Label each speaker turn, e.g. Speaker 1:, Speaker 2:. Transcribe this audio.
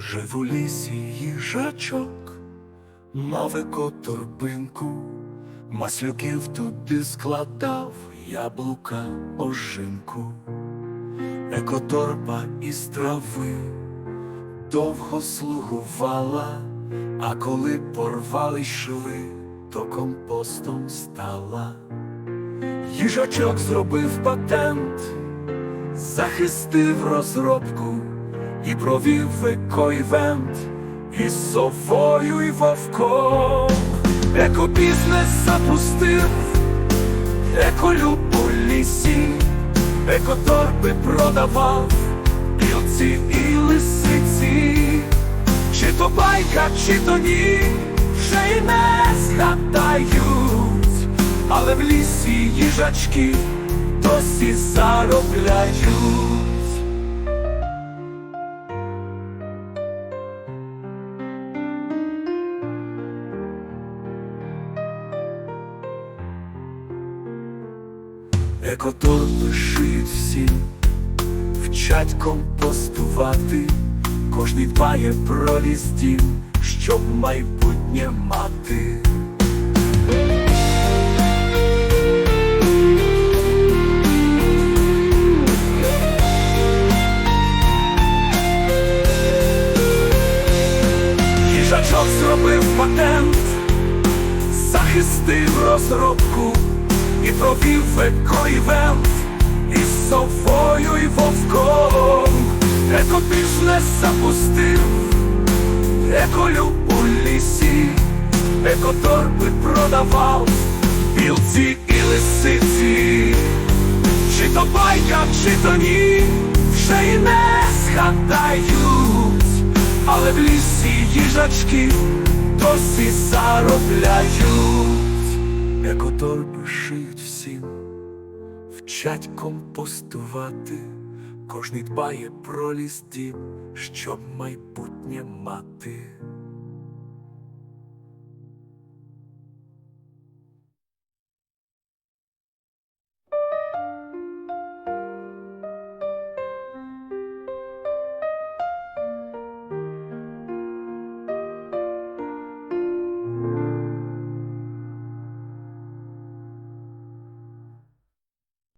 Speaker 1: Жив у лісі їжачок, мав екоторбинку, маслюків туди складав яблука ожинку, екоторба із трави довго слугувала, а коли порвали шви, то компостом стала. Їжачок зробив патент, захистив розробку і провів екоівент із совою і вовком. Екобізнес запустив, еколюб у лісі, екоторби продавав, білці і лисиці, чи то байка, чи то ні, вже й не згадають, але в лісі їжачки досі заробляють. Екоторби шиють всім, вчать компостувати, кожний дбає про ліс щоб майбутнє мати. Їжачок зробив патент, захистив розробку і провів екоівент із совою і вовком. Екобізнес запустив, еколюб у лісі, екоторби продавав, білці і лисиці, чи то байка, чи то ні, вже й не згадають, але в лісі їжачки досі заробляють. Екоторби шиють всім, вчать компостувати, кожний дбає про ліс дім, щоб майбутнє мати.